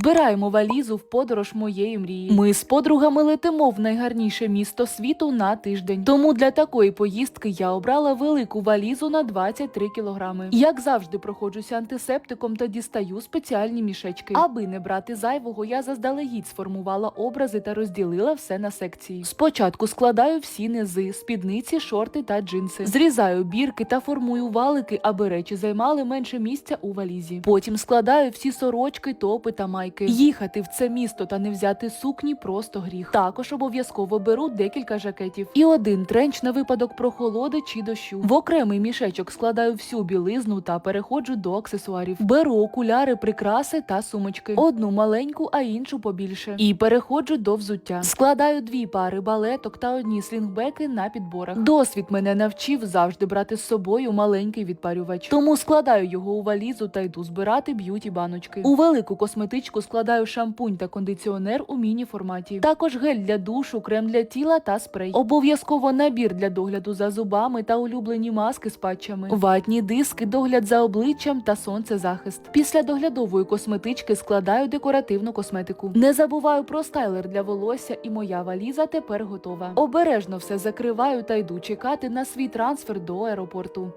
Збираємо валізу в подорож моєї мрії. Ми з подругами летимо в найгарніше місто світу на тиждень. Тому для такої поїздки я обрала велику валізу на 23 кілограми. Як завжди, проходжуся антисептиком та дістаю спеціальні мішечки. Аби не брати зайвого, я заздалегідь сформувала образи та розділила все на секції. Спочатку складаю всі низи, спідниці, шорти та джинси. Зрізаю бірки та формую валики, аби речі займали менше місця у валізі. Потім складаю всі сорочки, топи та майки. Їхати в це місто та не взяти сукні просто гріх. Також обов'язково беру декілька жакетів і один тренч на випадок прохолоди чи дощу. В окремий мішечок складаю всю білизну та переходжу до аксесуарів. Беру окуляри, прикраси та сумочки. Одну маленьку, а іншу побільше. І переходжу до взуття. Складаю дві пари балеток та одні слінгбеки на підборах. Досвід мене навчив завжди брати з собою маленький відпарювач. Тому складаю його у валізу та йду збирати б'юті баночки. У велику косметичку складаю шампунь та кондиціонер у міні-форматі. Також гель для душу, крем для тіла та спрей. Обов'язково набір для догляду за зубами та улюблені маски з патчами. Ватні диски, догляд за обличчям та сонцезахист. Після доглядової косметички складаю декоративну косметику. Не забуваю про стайлер для волосся, і моя валіза тепер готова. Обережно все закриваю та йду чекати на свій трансфер до аеропорту.